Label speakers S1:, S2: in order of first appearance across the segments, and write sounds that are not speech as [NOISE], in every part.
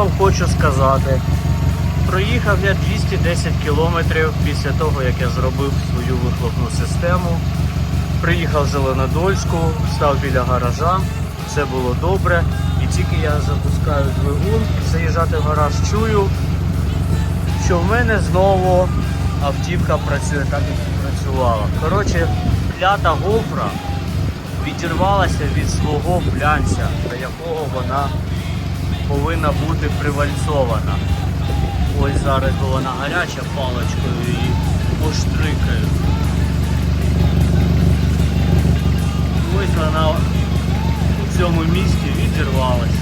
S1: вам хочу сказати? Проїхав я 210 кілометрів після того, як я зробив свою вихлопну систему. Приїхав в Зеленодольську, став біля гаража, все було добре. І тільки я запускаю двигун, заїжджати в гараж, чую, що в мене знову автівка працює так, як і працювала. Коротше, клята гофра відірвалася від свого глянця, до якого вона повинна бути привальцована. Ось зараз бо вона гаряча паличкою її поштрикаю. Ось вона у цьому місці відірвалася.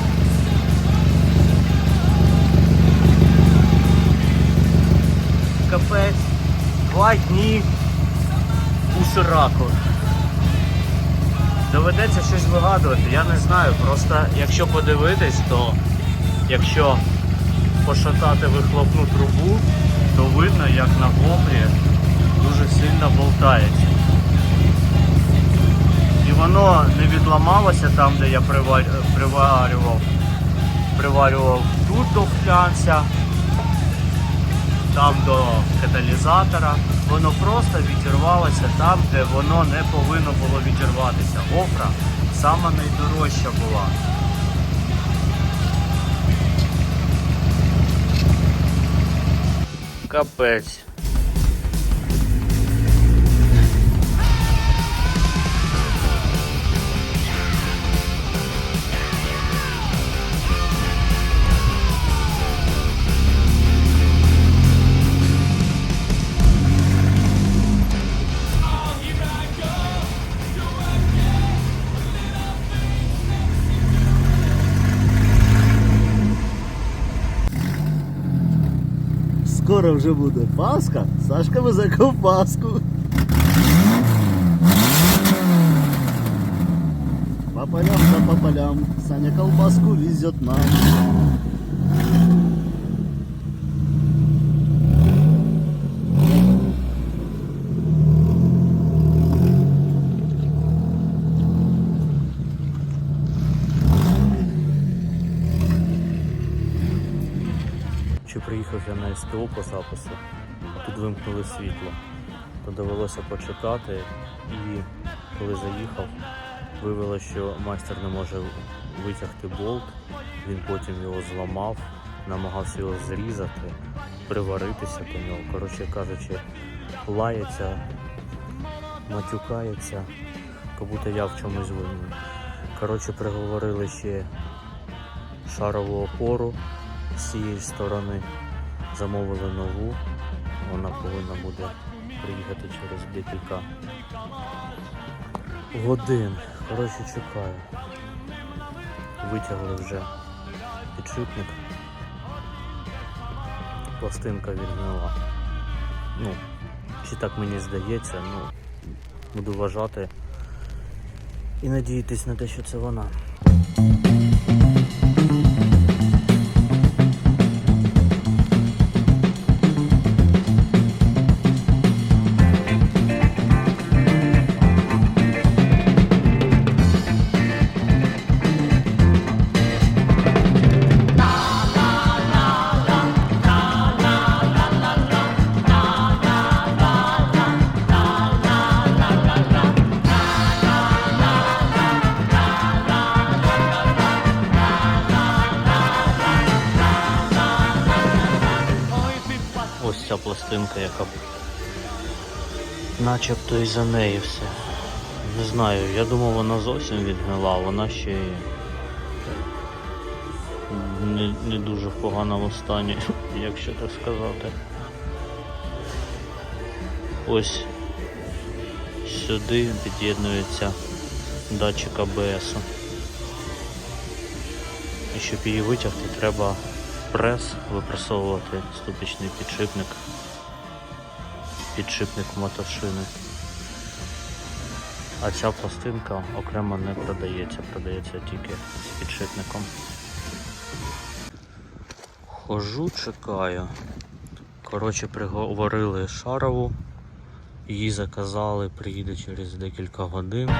S1: Капець, два дні у сираку. Доведеться щось вигадувати, я не знаю. Просто якщо подивитись, то якщо пошатати вихлопну трубу, то видно, як на гофрі дуже сильно болтається. І воно не відламалося там, де я приварював. Приварював тут до флянця, там до каталізатора. Воно просто відірвалося там, де воно не повинно було відірватися. Гофра сама найдорожча була. Капець.
S2: Скоро вже буде Пасха, Сашка везе ковбаску. По полям да по полям, Саня колбаску везет нам.
S1: Я на СТО по запису, тут вимкнули світло. То довелося почекати і коли заїхав, виявилося, що майстер не може витягти болт, він потім його зламав, намагався його зрізати, приваритися до нього. Коротше кажучи, лається, матюкається, як будто я в чомусь винен. Коротше, приговорили ще шарову опору з цієї сторони. Замовили нову. Вона повинна буде приїхати через декілька годин. Коротше, чекаю. Витягли вже підшипник. Пластинка відгнила. Ну, чи так мені здається, ну, буду вважати і надіятись на те, що це вона. Ця пластинка, яка начебто і за неї все. Не знаю, я думав вона зовсім відгнила, вона ще й не, не дуже в поганому стані, [LAUGHS] якщо так сказати. Ось сюди під'єднується датчик АБС. І щоб її витягти, треба прес, випресовувати ступічний підшипник, підшипник мотошини. А ця пластинка окремо не продається, продається тільки з підшипником. Хожу, чекаю. Коротше, приговорили шарову, її заказали, приїде через декілька годин.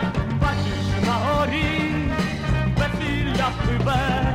S3: Бачиш на горі, весілля пливе,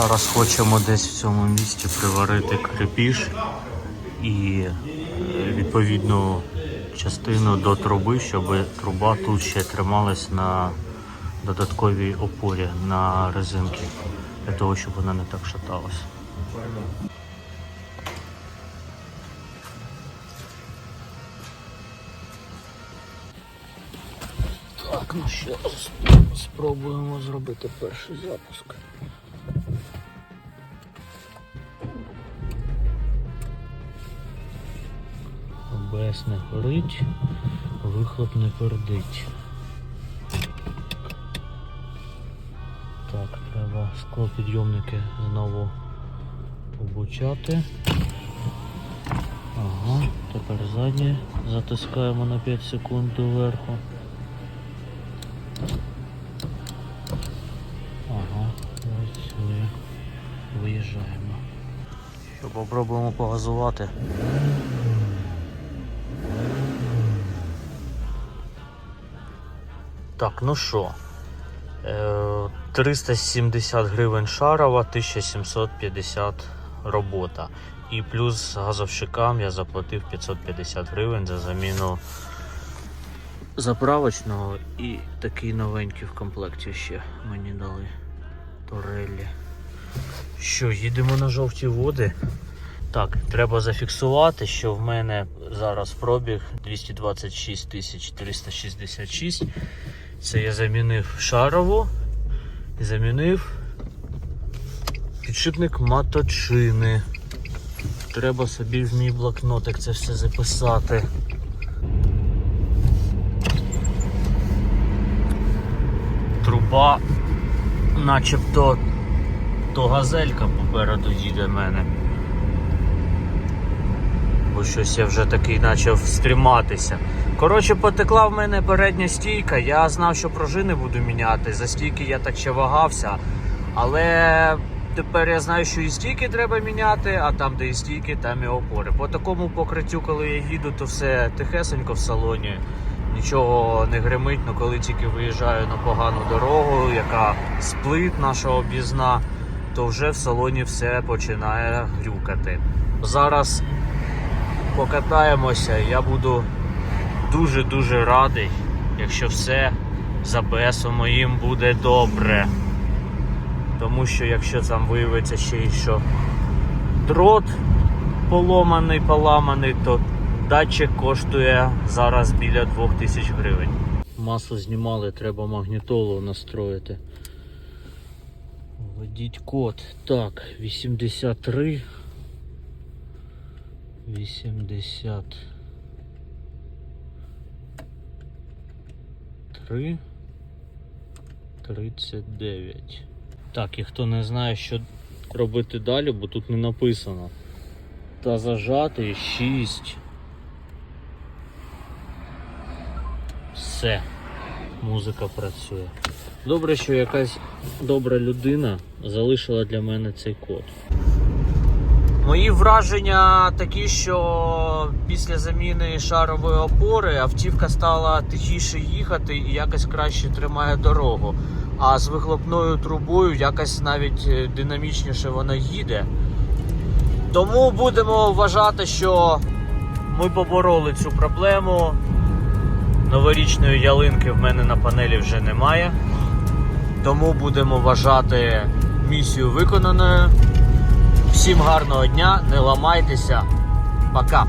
S1: Зараз хочемо десь в цьому місці приварити крепіж і е, відповідну частину до труби, щоб труба тут ще трималась на додатковій опорі на резинки, для того, щоб вона не так шаталась. Так, ну що, спробуємо зробити перший запуск. ОБС не горить, вихлоп не пердить. Так, треба склопідйомники знову обучати. Ага, тепер заднє затискаємо на 5 секунд доверху. Ага, працює. Виїжджаємо. Що, попробуємо погазувати. Так, ну що? Е, 370 гривень шарова, 1750 робота. І плюс газовщикам я заплатив 550 гривень за заміну заправочного і такий новенький в комплекті ще мені дали Тореллі. Що, їдемо на жовті води. Так, треба зафіксувати, що в мене зараз пробіг 226 366. Це я замінив шарову і замінив підшипник маточини. Треба собі в мій блокнотик це все записати. Труба начебто то газелька попереду їде мене. Бо щось я вже такий почав стріматися. Коротше, потекла в мене передня стійка. Я знав, що пружини буду міняти. За стійки я так ще вагався. Але тепер я знаю, що і стійки треба міняти, а там, де і стійки, там і опори. По такому покриттю, коли я їду, то все тихесенько в салоні. Нічого не гримить, але коли тільки виїжджаю на погану дорогу, яка сплит наша об'їзна, то вже в салоні все починає грюкати. Зараз покатаємося, я буду дуже-дуже радий, якщо все з АБСом моїм буде добре. Тому що якщо там виявиться ще й що дрот поломаний, поламаний, то датчик коштує зараз біля 2000 гривень. Масу знімали, треба магнітолу настроїти. Введіть код. Так, 83. 80 3 39. Так, і хто не знає, що робити далі, бо тут не написано. Та зажати 6. Все. Музика працює. Добре, що якась добра людина залишила для мене цей код. Мої враження такі, що після заміни шарової опори автівка стала тихіше їхати і якось краще тримає дорогу. А з вихлопною трубою якось навіть е, динамічніше вона їде. Тому будемо вважати, що ми побороли цю проблему. Новорічної ялинки в мене на панелі вже немає. Тому будемо вважати місію виконаною. Всім гарного дня, не ламайтеся. Пока.